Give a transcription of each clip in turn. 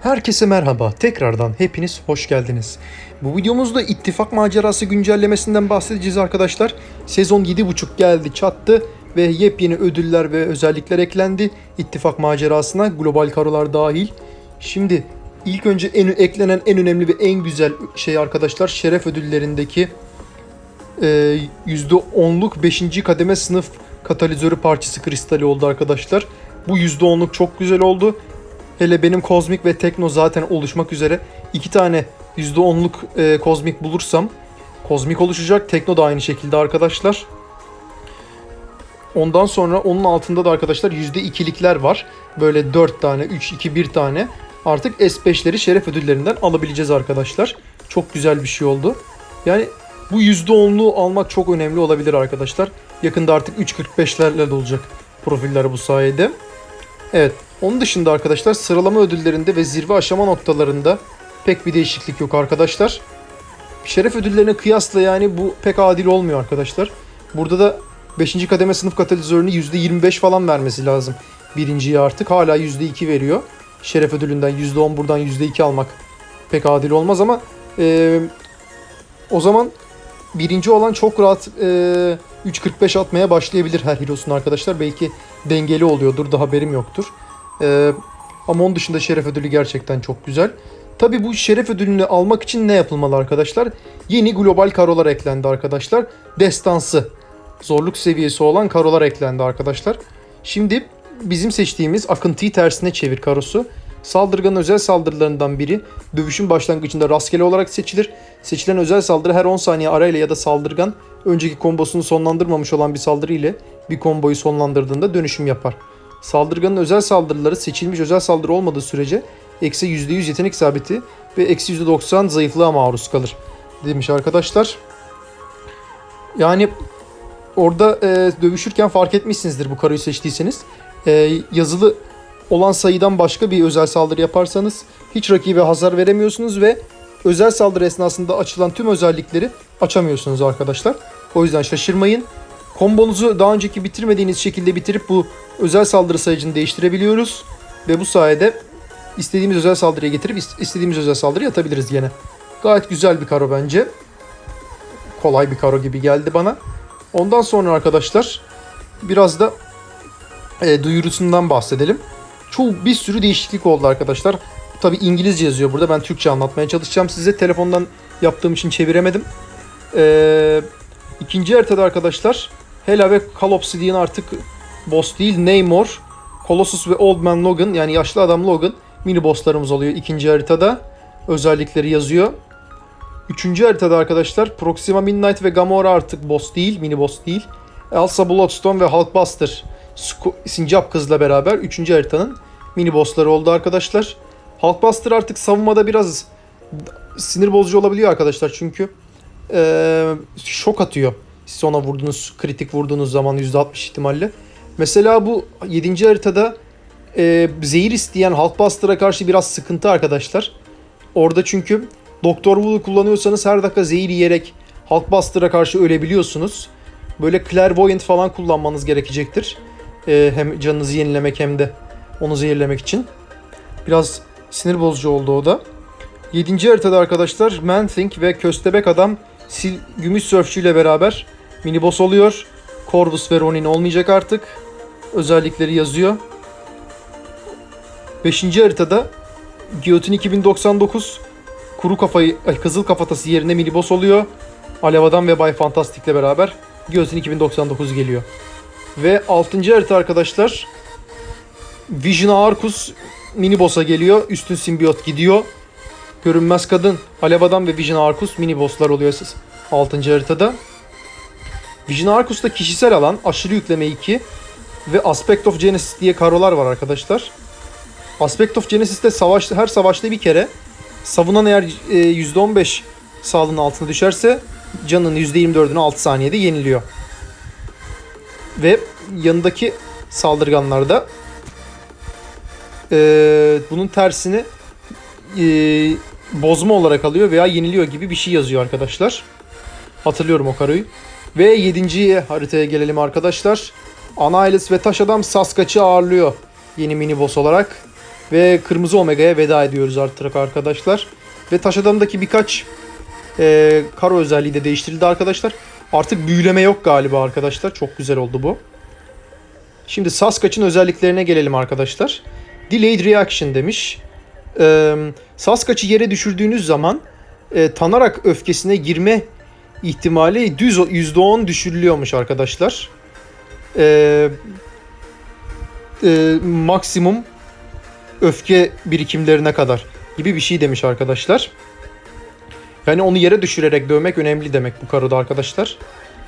Herkese merhaba. Tekrardan hepiniz hoş geldiniz. Bu videomuzda ittifak macerası güncellemesinden bahsedeceğiz arkadaşlar. Sezon 7.5 geldi çattı ve yepyeni ödüller ve özellikler eklendi. İttifak macerasına global karolar dahil. Şimdi ilk önce en, eklenen en önemli ve en güzel şey arkadaşlar şeref ödüllerindeki e, %10'luk 5. kademe sınıf katalizörü parçası kristali oldu arkadaşlar. Bu %10'luk çok güzel oldu. Hele benim kozmik ve tekno zaten oluşmak üzere. iki tane %10'luk e, bulursam kozmik oluşacak. Tekno da aynı şekilde arkadaşlar. Ondan sonra onun altında da arkadaşlar %2'likler var. Böyle 4 tane, 3, 2, 1 tane. Artık S5'leri şeref ödüllerinden alabileceğiz arkadaşlar. Çok güzel bir şey oldu. Yani bu %10'luğu almak çok önemli olabilir arkadaşlar. Yakında artık 3.45'lerle de olacak profiller bu sayede. Evet. Onun dışında arkadaşlar sıralama ödüllerinde ve zirve aşama noktalarında pek bir değişiklik yok arkadaşlar. Şeref ödüllerine kıyasla yani bu pek adil olmuyor arkadaşlar. Burada da 5. kademe sınıf katalizörünü %25 falan vermesi lazım. Birinciyi artık hala %2 veriyor. Şeref ödülünden %10 buradan %2 almak pek adil olmaz ama e, o zaman birinci olan çok rahat e, 3.45 atmaya başlayabilir her hero'sun arkadaşlar. Belki dengeli oluyordur da haberim yoktur. E, ama onun dışında şeref ödülü gerçekten çok güzel. Tabi bu şeref ödülünü almak için ne yapılmalı arkadaşlar? Yeni global karolar eklendi arkadaşlar. Destansı zorluk seviyesi olan karolar eklendi arkadaşlar. Şimdi bizim seçtiğimiz akıntıyı tersine çevir karosu. Saldırganın özel saldırılarından biri dövüşün başlangıcında rastgele olarak seçilir. Seçilen özel saldırı her 10 saniye arayla ya da saldırgan önceki kombosunu sonlandırmamış olan bir saldırı ile bir komboyu sonlandırdığında dönüşüm yapar. Saldırganın özel saldırıları seçilmiş özel saldırı olmadığı sürece eksi %100 yetenek sabiti ve eksi %90 zayıflığa maruz kalır demiş arkadaşlar. Yani orada e, dövüşürken fark etmişsinizdir bu karoyu seçtiyseniz. E, yazılı olan sayıdan başka bir özel saldırı yaparsanız hiç rakibe hasar veremiyorsunuz ve özel saldırı esnasında açılan tüm özellikleri açamıyorsunuz arkadaşlar. O yüzden şaşırmayın. Kombonuzu daha önceki bitirmediğiniz şekilde bitirip bu özel saldırı sayıcını değiştirebiliyoruz. Ve bu sayede istediğimiz özel saldırıya getirip istediğimiz özel saldırı atabiliriz yine. Gayet güzel bir karo bence. Kolay bir karo gibi geldi bana. Ondan sonra arkadaşlar biraz da e, duyurusundan bahsedelim. Çoğu bir sürü değişiklik oldu arkadaşlar. Tabi İngilizce yazıyor burada. Ben Türkçe anlatmaya çalışacağım size. Telefondan yaptığım için çeviremedim. Ee, ikinci haritada arkadaşlar Hela ve Call Obsidian artık boss değil. Namor, Colossus ve Old Man Logan yani yaşlı adam Logan mini bosslarımız oluyor ikinci haritada. Özellikleri yazıyor. Üçüncü haritada arkadaşlar Proxima Midnight ve Gamora artık boss değil, mini boss değil. Elsa Bloodstone ve Hulkbuster Sincap kızla beraber 3. haritanın mini bossları oldu arkadaşlar. Hulkbuster artık savunmada biraz sinir bozucu olabiliyor arkadaşlar çünkü eee, şok atıyor. Siz ona vurduğunuz, kritik vurduğunuz zaman %60 ihtimalle. Mesela bu 7. haritada eee zehir isteyen Hulkbuster'a karşı biraz sıkıntı arkadaşlar. Orada çünkü Doktor Wu'yu kullanıyorsanız her dakika zehir yiyerek Hulkbuster'a karşı ölebiliyorsunuz. Böyle Clairvoyant falan kullanmanız gerekecektir. Ee, hem canınızı yenilemek hem de onu zehirlemek için. Biraz sinir bozucu oldu o da. 7. haritada arkadaşlar Man-Thing ve Köstebek Adam Sil Gümüş Sörfçü ile beraber mini boss oluyor. Corvus ve Ronin olmayacak artık. Özellikleri yazıyor. 5. haritada Guillotine 2099 kuru kafayı ay, kızıl kafatası yerine mini boss oluyor. Alev Adam ve Bay Fantastic ile beraber Guillotine 2099 geliyor. Ve 6. harita arkadaşlar Vision Arcus mini boss'a geliyor. Üstün simbiyot gidiyor. Görünmez kadın, Alev Adam ve Vision Arcus mini boss'lar oluyor siz 6. haritada. Vision Arcus'ta kişisel alan, aşırı yükleme 2 ve Aspect of Genesis diye karolar var arkadaşlar. Aspect of Genesis'te savaş, her savaşta bir kere savunan eğer e, %15 sağlığının altına düşerse canının %24'ünü 6 saniyede yeniliyor. Ve yanındaki saldırganlarda e, bunun tersini e, bozma olarak alıyor veya yeniliyor gibi bir şey yazıyor arkadaşlar. Hatırlıyorum o karoyu. Ve 7. haritaya gelelim arkadaşlar. Anailis ve Taş Adam Saskaç'ı ağırlıyor yeni mini boss olarak. Ve kırmızı omega'ya veda ediyoruz artık arkadaşlar. Ve taş adamdaki birkaç e, karo özelliği de değiştirildi arkadaşlar. Artık büyüleme yok galiba arkadaşlar. Çok güzel oldu bu. Şimdi Sasquatch'ın özelliklerine gelelim arkadaşlar. Delayed Reaction demiş. Ee, Sasquatch'ı yere düşürdüğünüz zaman e, tanarak öfkesine girme ihtimali düz %10 düşürülüyormuş arkadaşlar. Ee, e, maksimum öfke birikimlerine kadar gibi bir şey demiş arkadaşlar. Yani onu yere düşürerek dövmek önemli demek bu karoda arkadaşlar.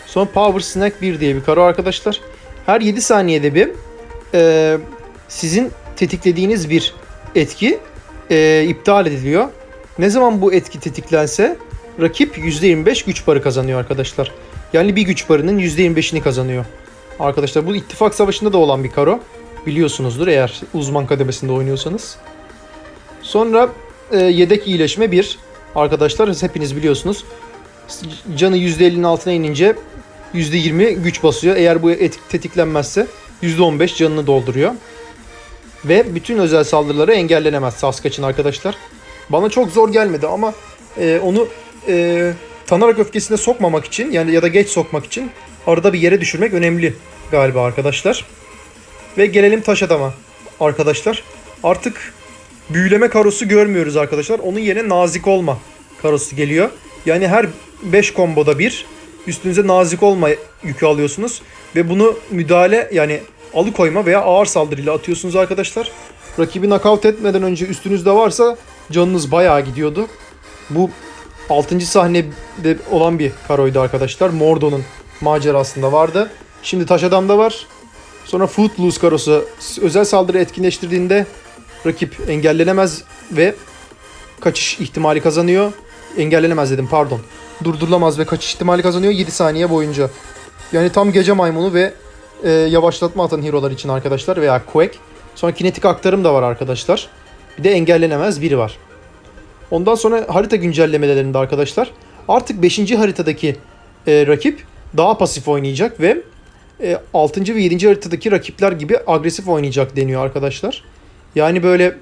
Sonra Power Snack 1 diye bir karo arkadaşlar. Her 7 saniyede bir e, sizin tetiklediğiniz bir etki e, iptal ediliyor. Ne zaman bu etki tetiklense rakip %25 güç barı kazanıyor arkadaşlar. Yani bir güç barının %25'ini kazanıyor. Arkadaşlar bu ittifak savaşında da olan bir karo. Biliyorsunuzdur eğer uzman kademesinde oynuyorsanız. Sonra e, yedek iyileşme 1. Arkadaşlar hepiniz biliyorsunuz. Canı %50'nin altına inince %20 güç basıyor. Eğer bu et tetiklenmezse %15 canını dolduruyor. Ve bütün özel saldırıları engellenemez Sasquatch'ın arkadaşlar. Bana çok zor gelmedi ama e, onu e, tanarak öfkesine sokmamak için yani ya da geç sokmak için arada bir yere düşürmek önemli galiba arkadaşlar. Ve gelelim taş adama arkadaşlar. Artık büyüleme karosu görmüyoruz arkadaşlar. Onun yerine nazik olma karosu geliyor. Yani her 5 komboda bir üstünüze nazik olma yükü alıyorsunuz. Ve bunu müdahale yani alıkoyma veya ağır saldırıyla atıyorsunuz arkadaşlar. Rakibi knockout etmeden önce üstünüzde varsa canınız bayağı gidiyordu. Bu 6. sahnede olan bir karoydu arkadaşlar. Mordo'nun macerasında vardı. Şimdi Taş Adam'da var. Sonra Footloose karosu özel saldırı etkinleştirdiğinde rakip engellenemez ve kaçış ihtimali kazanıyor. Engellenemez dedim pardon. Durdurulamaz ve kaçış ihtimali kazanıyor 7 saniye boyunca. Yani tam gece maymunu ve e, yavaşlatma atan hero'lar için arkadaşlar veya Quake. Sonra kinetik aktarım da var arkadaşlar. Bir de engellenemez biri var. Ondan sonra harita güncellemelerinde arkadaşlar artık 5. haritadaki e, rakip daha pasif oynayacak ve e, 6. ve 7. haritadaki rakipler gibi agresif oynayacak deniyor arkadaşlar. Yani böyle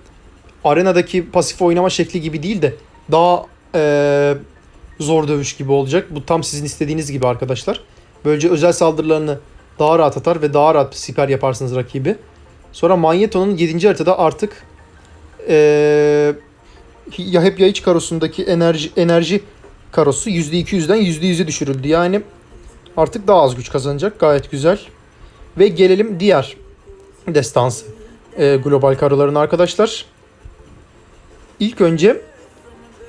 arenadaki pasif oynama şekli gibi değil de daha e, zor dövüş gibi olacak. Bu tam sizin istediğiniz gibi arkadaşlar. Böylece özel saldırılarını daha rahat atar ve daha rahat siper yaparsınız rakibi. Sonra Magneto'nun 7. haritada artık ee, ya hep yayıç karosundaki enerji enerji karosu %200'den %100'e düşürüldü. Yani artık daha az güç kazanacak. Gayet güzel. Ve gelelim diğer destansı e, global karoların arkadaşlar. İlk önce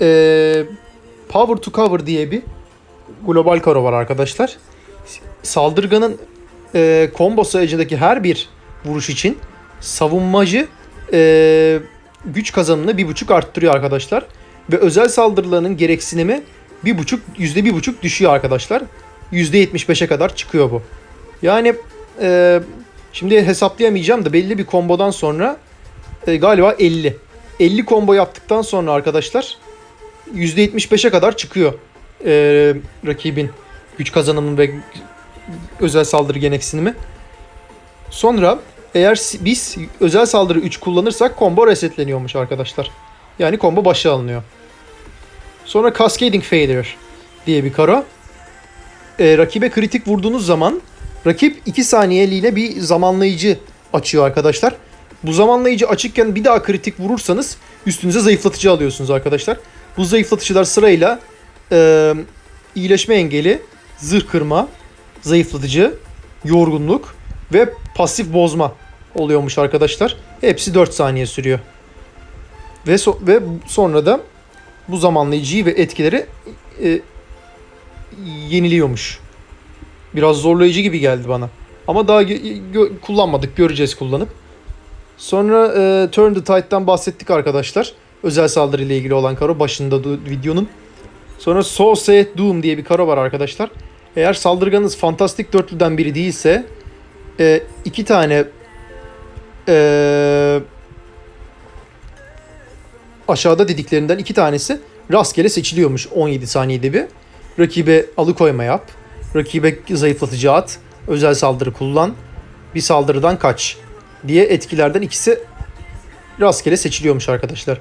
e, Power to Cover diye bir global karo var arkadaşlar. Saldırganın e, combo sayıcındaki her bir vuruş için savunmacı e, güç kazanımını bir buçuk arttırıyor arkadaşlar. Ve özel saldırılarının gereksinimi bir buçuk yüzde bir buçuk düşüyor arkadaşlar. Yüzde yetmiş beşe kadar çıkıyor bu. Yani e, şimdi hesaplayamayacağım da belli bir kombodan sonra e, galiba 50. 50 combo yaptıktan sonra arkadaşlar yüzde yetmiş beşe kadar çıkıyor e, rakibin güç kazanımı ve özel saldırı gereksinimi. Sonra eğer biz özel saldırı 3 kullanırsak combo resetleniyormuş arkadaşlar. Yani combo başa alınıyor. Sonra Cascading Failure diye bir karo. Ee, rakibe kritik vurduğunuz zaman rakip 2 saniyeliğine bir zamanlayıcı açıyor arkadaşlar. Bu zamanlayıcı açıkken bir daha kritik vurursanız üstünüze zayıflatıcı alıyorsunuz arkadaşlar. Bu zayıflatıcılar sırayla e, iyileşme engeli, zırh kırma, zayıflatıcı, yorgunluk ve pasif bozma oluyormuş arkadaşlar. Hepsi 4 saniye sürüyor. Ve so ve sonra da bu zamanlayıcıyı ve etkileri e, yeniliyormuş. Biraz zorlayıcı gibi geldi bana. Ama daha gö- kullanmadık. Göreceğiz kullanıp. Sonra e, Turn the Tide'dan bahsettik arkadaşlar. Özel saldırı ile ilgili olan karo başında videonun. Sonra So Saith Doom diye bir karo var arkadaşlar. Eğer saldırganız fantastik dörtlüden biri değilse e, iki tane e, aşağıda dediklerinden iki tanesi rastgele seçiliyormuş 17 saniyede bir. Rakibe alıkoyma yap. Rakibe zayıflatıcı at. Özel saldırı kullan. Bir saldırıdan kaç diye etkilerden ikisi rastgele seçiliyormuş arkadaşlar.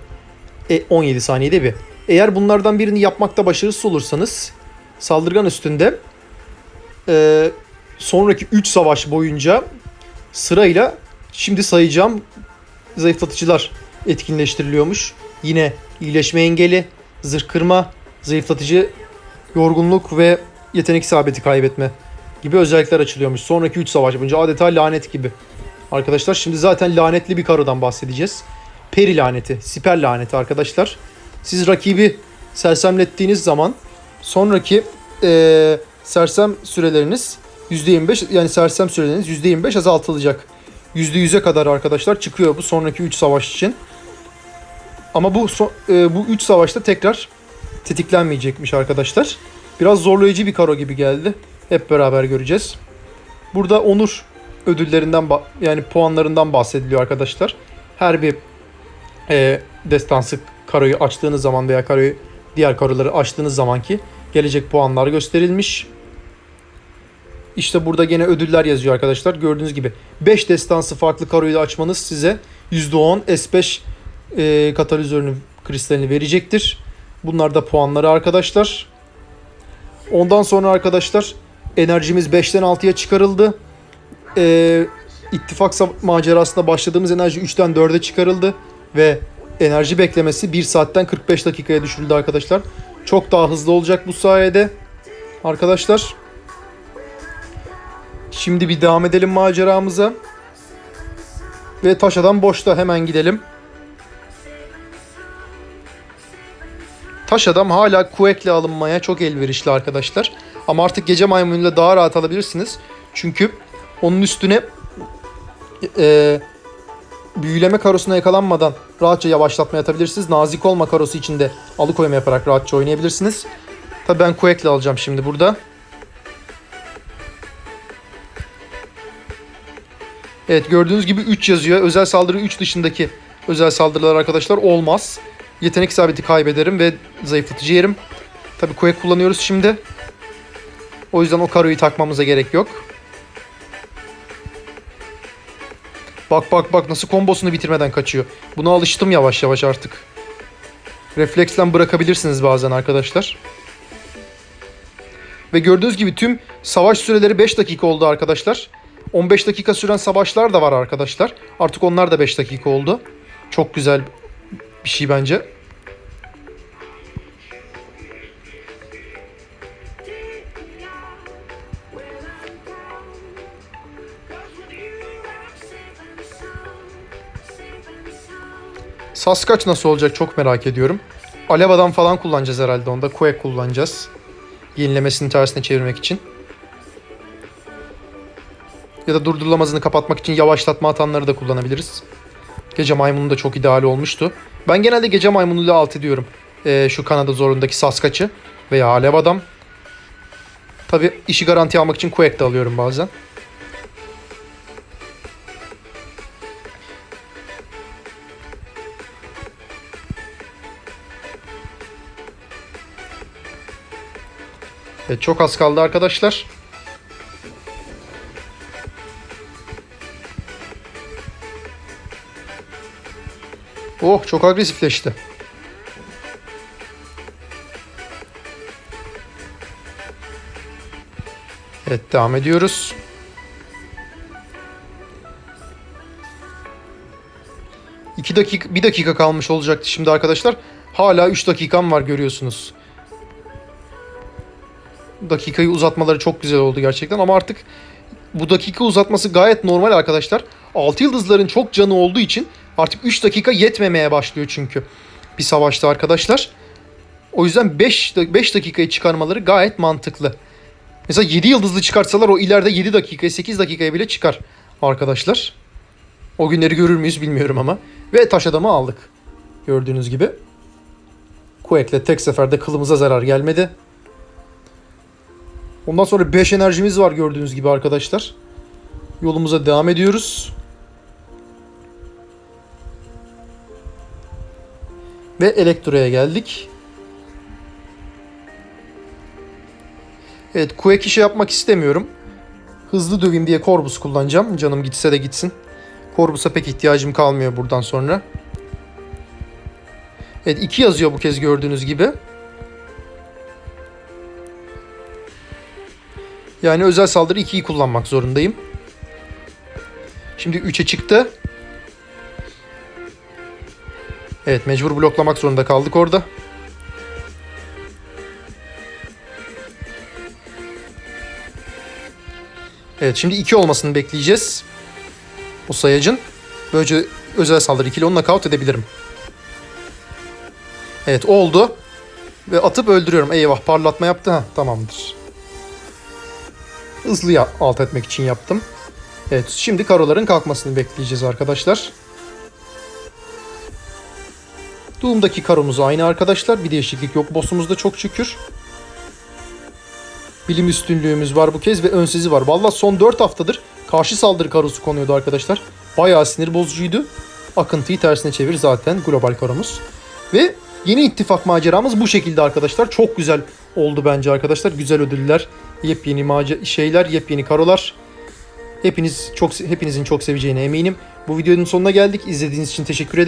E, 17 saniyede bir. Eğer bunlardan birini yapmakta başarısız olursanız saldırgan üstünde e, sonraki 3 savaş boyunca sırayla şimdi sayacağım zayıflatıcılar etkinleştiriliyormuş. Yine iyileşme engeli, zırh kırma, zayıflatıcı, yorgunluk ve yetenek isabeti kaybetme gibi özellikler açılıyormuş. Sonraki 3 savaş boyunca adeta lanet gibi. Arkadaşlar şimdi zaten lanetli bir karodan bahsedeceğiz. Peri laneti, siper laneti arkadaşlar. Siz rakibi sersemlettiğiniz zaman sonraki eee sersem süreleriniz %25 yani sersem süreleriniz %25 azaltılacak. %100'e kadar arkadaşlar çıkıyor bu sonraki 3 savaş için. Ama bu so- e, bu 3 savaşta tekrar tetiklenmeyecekmiş arkadaşlar. Biraz zorlayıcı bir karo gibi geldi. Hep beraber göreceğiz. Burada onur ödüllerinden yani puanlarından bahsediliyor arkadaşlar. Her bir e, destansı karoyu açtığınız zaman veya karoyu diğer karoları açtığınız zamanki gelecek puanlar gösterilmiş. İşte burada gene ödüller yazıyor arkadaşlar. Gördüğünüz gibi 5 destansı farklı karoyu açmanız size %10 S5 e, katalizörünü kristalini verecektir. Bunlar da puanları arkadaşlar. Ondan sonra arkadaşlar enerjimiz 5'ten 6'ya çıkarıldı. E, ittifak macerasında başladığımız enerji 3'ten 4'e çıkarıldı. Ve enerji beklemesi 1 saatten 45 dakikaya düşürüldü arkadaşlar. Çok daha hızlı olacak bu sayede. Arkadaşlar. Şimdi bir devam edelim maceramıza. Ve taş adam boşta hemen gidelim. Taş adam hala kuvvetle alınmaya çok elverişli arkadaşlar. Ama artık gece maymunuyla daha rahat alabilirsiniz. Çünkü onun üstüne e, büyüleme karosuna yakalanmadan rahatça yavaşlatma atabilirsiniz. Nazik olma karosu için de alıkoyma yaparak rahatça oynayabilirsiniz. Tabii ben kuvvetle alacağım şimdi burada. Evet gördüğünüz gibi 3 yazıyor. Özel saldırı 3 dışındaki özel saldırılar arkadaşlar olmaz. Yetenek isabeti kaybederim ve zayıflatıcı yerim. Tabi kuvvet kullanıyoruz şimdi. O yüzden o karoyu takmamıza gerek yok. Bak bak bak nasıl kombosunu bitirmeden kaçıyor. Buna alıştım yavaş yavaş artık. Refleksle bırakabilirsiniz bazen arkadaşlar. Ve gördüğünüz gibi tüm savaş süreleri 5 dakika oldu arkadaşlar. 15 dakika süren savaşlar da var arkadaşlar. Artık onlar da 5 dakika oldu. Çok güzel bir şey bence. Saskaç nasıl olacak çok merak ediyorum. Alev falan kullanacağız herhalde onda. Quake kullanacağız. Yenilemesini tersine çevirmek için. Ya da durdurulamazını kapatmak için yavaşlatma atanları da kullanabiliriz. Gece maymunu da çok ideal olmuştu. Ben genelde gece maymunuyla alt ediyorum. Ee, şu Kanada zorundaki Saskaç'ı veya Alev Adam. Tabi işi garanti almak için Quake de alıyorum bazen. Evet, çok az kaldı arkadaşlar. Oh çok agresifleşti. Evet devam ediyoruz. İki dakika, bir dakika kalmış olacaktı şimdi arkadaşlar. Hala 3 dakikam var görüyorsunuz. Dakikayı uzatmaları çok güzel oldu gerçekten ama artık bu dakika uzatması gayet normal arkadaşlar. 6 yıldızların çok canı olduğu için artık 3 dakika yetmemeye başlıyor çünkü bir savaşta arkadaşlar. O yüzden 5 5 dakikayı çıkarmaları gayet mantıklı. Mesela 7 yıldızlı çıkartsalar o ileride 7 dakikaya 8 dakikaya bile çıkar arkadaşlar. O günleri görür müyüz bilmiyorum ama. Ve taş adamı aldık. Gördüğünüz gibi. Quake'le tek seferde kılımıza zarar gelmedi. Ondan sonra 5 enerjimiz var gördüğünüz gibi arkadaşlar. Yolumuza devam ediyoruz. Ve Elektro'ya geldik. Evet Quake işi yapmak istemiyorum. Hızlı döveyim diye Corvus kullanacağım. Canım gitse de gitsin. Corvus'a pek ihtiyacım kalmıyor buradan sonra. Evet 2 yazıyor bu kez gördüğünüz gibi. Yani özel saldırı 2'yi kullanmak zorundayım. Şimdi 3'e çıktı. Evet mecbur bloklamak zorunda kaldık orada. Evet şimdi 2 olmasını bekleyeceğiz. O sayacın. Böylece özel saldırı 2 ile onu knockout edebilirim. Evet oldu. Ve atıp öldürüyorum. Eyvah parlatma yaptı. ha tamamdır. Hızlı alt etmek için yaptım. Evet şimdi karoların kalkmasını bekleyeceğiz arkadaşlar. Doom'daki karomuz aynı arkadaşlar. Bir değişiklik yok. Boss'umuzda çok şükür. Bilim üstünlüğümüz var bu kez ve önsizi var. Valla son 4 haftadır karşı saldırı karosu konuyordu arkadaşlar. Bayağı sinir bozucuydu. Akıntıyı tersine çevir zaten global karomuz. Ve yeni ittifak maceramız bu şekilde arkadaşlar. Çok güzel oldu bence arkadaşlar. Güzel ödüller, yepyeni mace şeyler, yepyeni karolar. Hepiniz çok hepinizin çok seveceğine eminim. Bu videonun sonuna geldik. İzlediğiniz için teşekkür ederim.